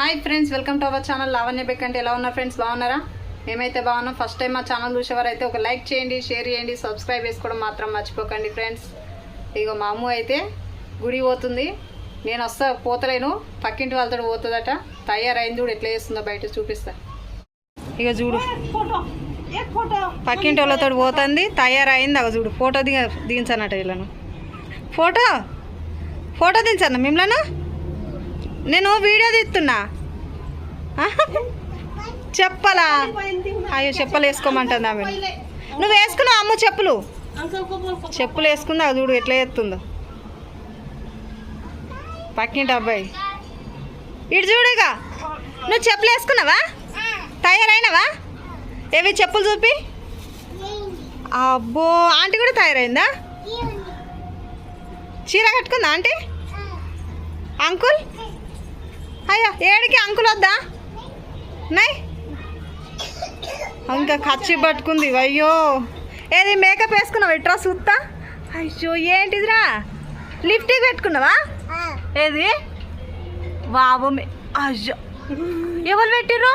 Hi friends welcome to our channel Lavanya beg అంటే ఎలా ఉన్నారు ఫ్రెండ్స్ బాగున్నారా? మేమైతే బాగున్నాం. ఫస్ట్ టైం మా ఛానల్ చూసేవారైతే ఒక లైక్ చేయండి షేర్ చేయండి సబ్స్క్రైబ్ చేసుకోవడం మాత్రం మర్చిపోకండి ఫ్రెండ్స్ ఇగో మా అమ్మ అయితే గుడి పోతుంది. నేను వస్తా పోతలేను. పక్కింటి వాళ్ళతో పోతుందట. తయారైంది చూడు ఎట్లా చేస్తుందో బయట చూపిస్తా. ఇక చూడు. పక్కింటి వాళ్ళతో పోతుంది తయారైంది. అగ చూడు ఫోటో దిగ దిగించనట వీళ్ళను. ఫోటో? ఫోటో దించన్న మిమ్మల్ని? నేను వీడియో తీస్తున్నా. చెప్పలా? అయ్యో చెప్పలు వేసుకోమంటుంది ఆమె. నువ్వు వేసుకున్నావు అమ్మ చెప్పులు? చెప్పులు వేసుకుందా? చూడు ఎట్లా చేస్తుందో. పక్కింటి అబ్బాయి. ఇటు చూడు ఇక. నువ్వు చెప్పులు వేసుకున్నావా? తయారైనవా? ఏవి చెప్పులు చూపి? అబ్బో ఆంటీ కూడా తయారైందా? చీర కట్టుకుందా ఆంటీ? అంకుల్? అయ్యో ఏడికి అంకుల్ వద్దా? నై. ఇంకా ఖర్చు పట్టుకుంది అయ్యో. ఏది మేకప్ వేసుకున్నావు? ఎట్రా చూస్తా అయ్యో ఏంటిదిరా? లిప్టిక్ పెట్టుకున్నావా? ఏది? బాబు అయ్యో. ఎవరు పెట్టిర్రు?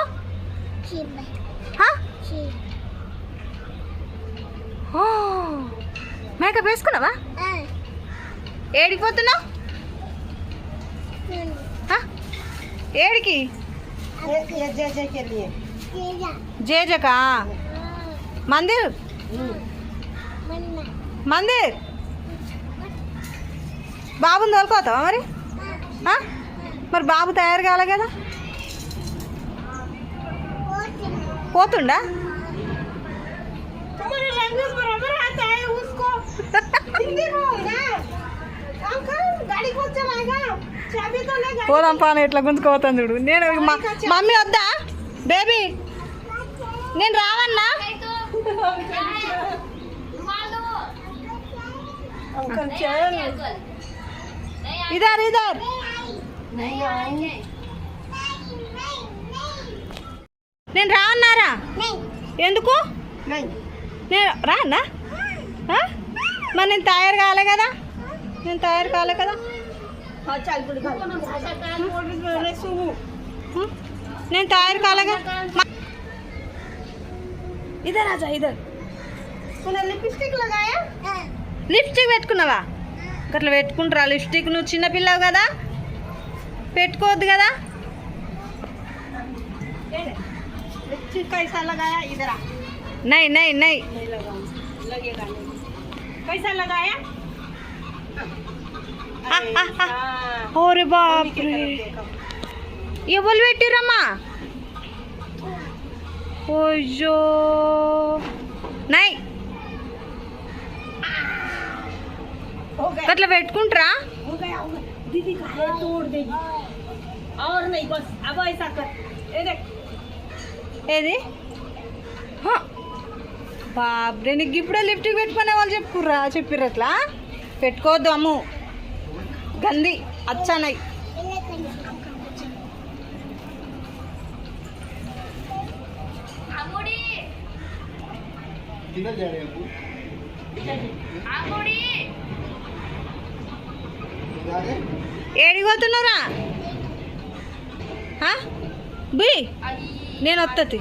మేకప్ వేసుకున్నావా? ఏడికి పోతున్నావు? ఏడికి? జేజకా? మందిర్? మందిర్? బాబుని తోలుకోతావా మరి? మరి బాబు తయారు కాలే కదా? పోతుండా? పోదాం పాన ఎట్లా గుంజుకోపోతాను చూడు. నేను మమ్మీ వద్దా? బేబీ నేను రావన్నా? ఇదార్ ఇదార్. నేను రావన్నారా ఎందుకు? నేను రానా? మరి నేను తయారు కాలే కదా? నేను తయారు కాలే కదా? నేను తయారు కాలేగా ఇదర్ రాజా ఇదర్ లిప్స్టిక్ లగాయా లిప్స్టిక్ పెట్టుకున్నావా అట్లా పెట్టుకుంటారా లిప్స్టిక్ నువ్వు చిన్నపిల్లవు కదా? పెట్టుకోవద్దు కదా? లిప్స్టిక్ పైసా లగాయా? ఇదరా? నై పైసా లగాయా? ఓరే బాప్ ఎవరు పెట్టిరమ్మా నై. అట్లా పెట్టుకుంటారా. ఏది? బాబ్రే నీకు ఇప్పుడే లిఫ్ట్కి పెట్టుకునే వాళ్ళు చెప్పుకుర్రా చెప్పిర్రు అట్లా? అమ్ము. గంది అచ్చానై. ఏడిగోతున్నారా బి నేను వస్తుంది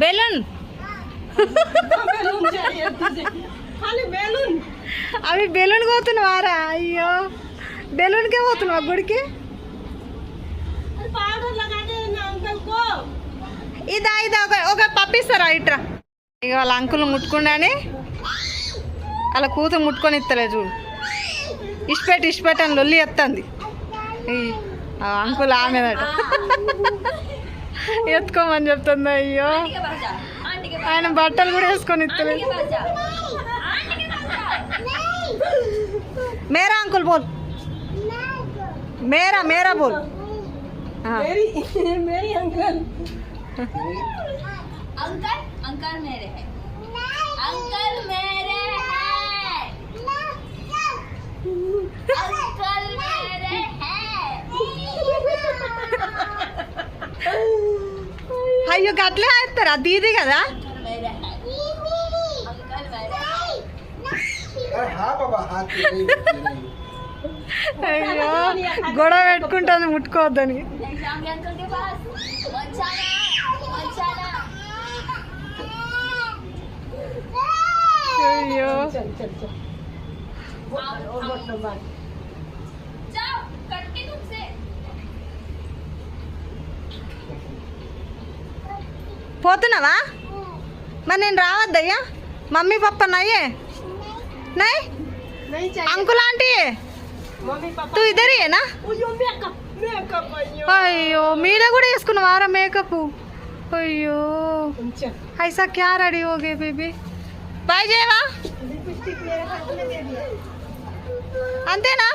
బెలూన్. అవి బెలూన్ పోతున్నావారా అయ్యో. బెలూన్కే పోతున్నావా గుడికి? ఇదా ఇదా ఒక ఒక పప్పిస్తారా ఇట్రా ఇక వాళ్ళ అంకుల్ ముట్టుకుండానే వాళ్ళ కూతురు ముట్టుకొని ఇస్తలే చూడు. ఇష్టపెట్టి ఇష్పెట్ అని లొల్లి ఎత్తంది. అంకుల్ ఆమె ఎత్తుకోమని చెప్తుంది అయ్యో. ఆయన బట్టలు కూడా వేసుకొని ఇస్తలేదు మేరా అంకుల్ బోల్ మేరా మేరా బోల్ हाँ। मेरी मेरी अंकल अंकल अंकल मेरे हैं अंकल मेरे हैं अंकल मेरे हैं అయ్యో గట్లే వేస్తారా దీది కదా అయ్యో గొడవ పెట్టుకుంటాను ముట్టుకోవద్దని. అయ్యో. పోతున్నావా? మరి నేను రావద్దయ్యా. మమ్మీ పప్ప నయ్యే. నయ్. नहीं चाहिए అంకుల్ ఆంటీ मम्मी पापा తూ ఇద్దరేనా ओयो मेकअप मेकअप अयो అయ్యో మీద కూడా వేసుకున్నావారా మేకప్ అయ్యో चल ఐసా క్యా రెడీ ఓగే బేబీ బాయ్ చేయవా लिपस्टिक मेरे हाथ में दे दिया అంతేనా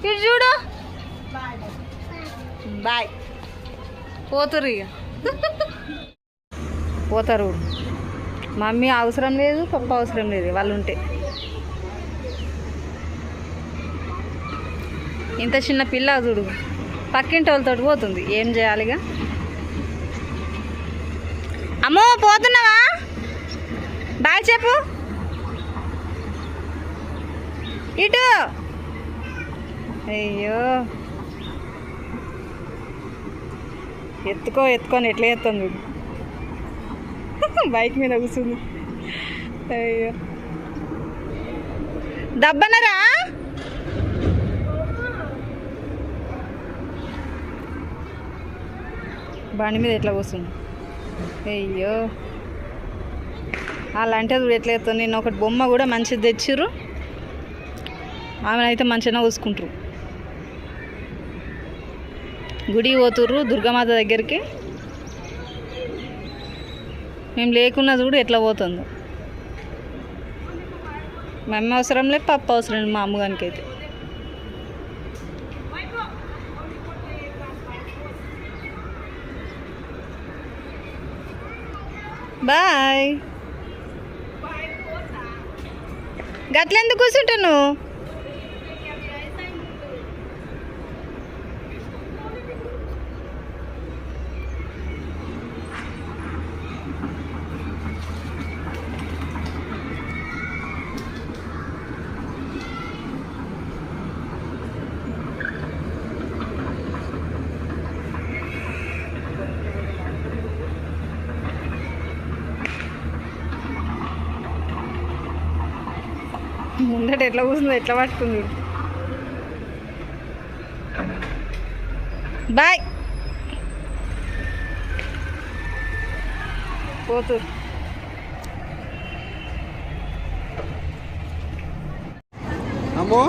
ఇటు చూడు बाय బాయ్ పోతురు ఇక పోతారు మమ్మీ అవసరం లేదు పప్ప అవసరం లేదు వాళ్ళు ఉంటే ఇంత చిన్న పిల్ల చూడు. పక్కింటి వాళ్ళతో పోతుంది. ఏం చేయాలిగా? అమ్మో పోతున్నావా? బాయ్ చెప్పు. ఇటు. అయ్యో. ఎత్తుకో ఎత్తుకొని ఎట్లా ఎత్తుంది చూడు. బైక్ మీద కూర్చుంది. అయ్యో. దబ్బనరా బండి మీద ఎట్లా కూర్చుంది అయ్యో. అలాంటి చూడు ఎట్లా అవుతుంది నేను ఒకటి బొమ్మ కూడా మంచిది తెచ్చిర్రు. ఆమెనైతే మంచిగా చూసుకుంటారు. గుడి పోతుర్రు దుర్గామాత దగ్గరికి. మేము లేకున్నా చూడు ఎట్లా పోతుందో. మా అమ్మ అవసరం లేదు పప్పు అవసరం లేదు మా అమ్మగానికి బాయ్. గట్లెందుకు కూర్చుంటాను ముందట ఎట్లా కూర్చుందో ఎట్లా పట్టుకుంది చూడు. బాయ్ పోతు అమ్మో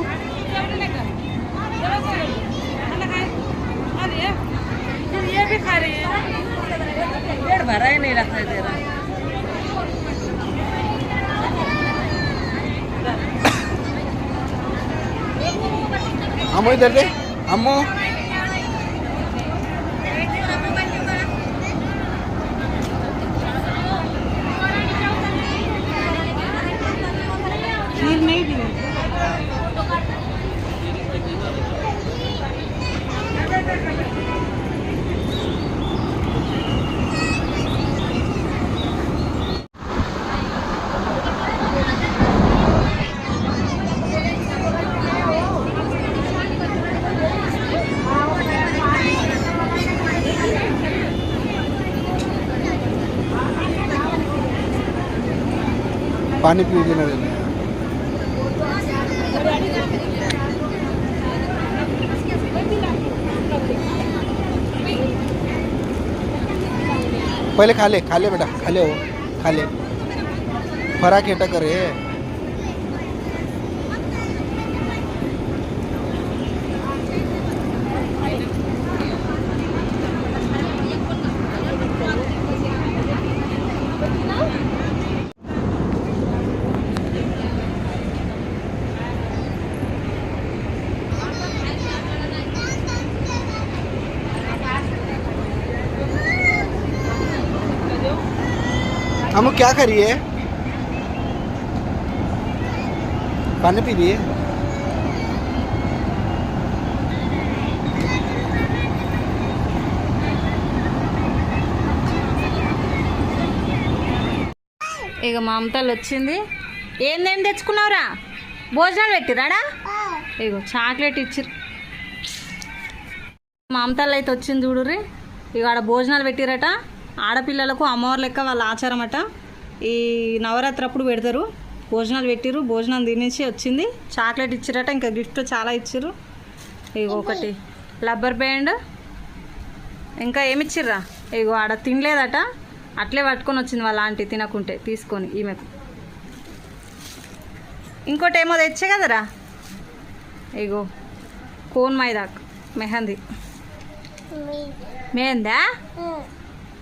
पेट भरा ही नहीं रखा दे रहा अमो इधर दे अमो खीर नहीं दी पानी पी लेना पहले खा ले खा ले बेटा, खा ले खा ले। फराक हेटा करे हम क्या करिए पानी पी लिए ఇక మా అమ్మతలు వచ్చింది ఏందేం తెచ్చుకున్నావురా భోజనాలు పెట్టిరాడా ఇగో చాక్లెట్ ఇచ్చిర్రు మమతలు అయితే వచ్చింది చూడుర్రి ఇక ఆడ భోజనాలు పెట్టిరట ఆడపిల్లలకు అమ్మవారి లెక్క వాళ్ళ ఆచారం అట ఈ నవరాత్రి అప్పుడు పెడతారు. భోజనాలు పెట్టిరు భోజనం తినేసి వచ్చింది. చాక్లెట్ ఇచ్చిరట. ఇంకా గిఫ్ట్ చాలా ఇచ్చిర్రు. ఇగో ఒకటి. Rubber band. ఇంకా ఏమి ఇచ్చిర్రా? ఇగో ఆడ తినలేదట. అట్లే పట్టుకొని వచ్చింది వాళ్ళ ఆంటీ తినకుంటే తీసుకొని ఈమెకు. ఇంకోటి ఏమో తెచ్చే కదరా? ఇగో కోన్ మైదాక్. మెహందీ. మెహందా? ఆ,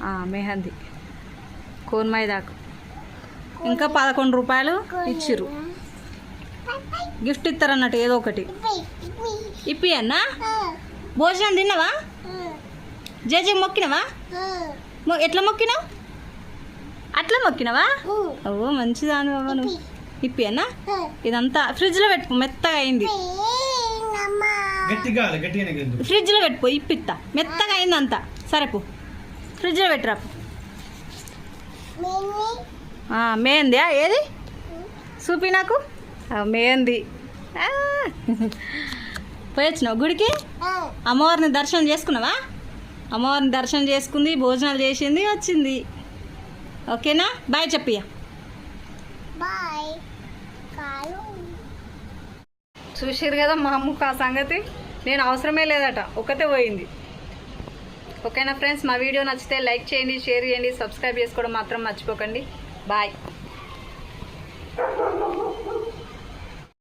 మెహందీ. కోన్ మైదాకు ఇంకా పదకొండు రూపాయలు ఇచ్చిర్రు. గిఫ్ట్ ఇస్తారన్నట్టు ఏదో ఒకటి. ఇప్పి అన్నా? భోజనం తిన్నావా? జేజే మొక్కినవా? మొ- ఎట్లా మొక్కినావు? అట్లా మొక్కినవా? ఓ మంచిదాని బాబా నువ్వు. ఇప్పి అన్నా? ఇదంతా ఫ్రిడ్జ్లో పెట్టుకో మెత్తగా అయింది. ఫ్రిడ్జ్లో పెట్టుకో ఇప్పిత్తా. మెత్తగా అయింది అంతా సరే పో. ఫ్రిడ్జ్లో పెట్టురా పో. ఆ, మేందా ఏది? చూపి నాకు. మేంది. ఆ. పోయి వచ్చినావు గుడికి అమ్మవారిని దర్శనం చేసుకున్నావా? అమ్మవారిని దర్శనం చేసుకుంది భోజనాలు చేసింది వచ్చింది. ఓకేనా? బాయ్ చెప్పియ బాయ్. చూసారు కదా మా అమ్మకు ఆ సంగతి? నేను అవసరమే లేదట ఒకతే పోయింది. ఓకేనా ఫ్రెండ్స్? మా వీడియో నచ్చితే లైక్ చేయండి షేర్ చేయండి సబ్స్క్రైబ్ చేసుకోవడం మాత్రం మర్చిపోకండి. బాయ్.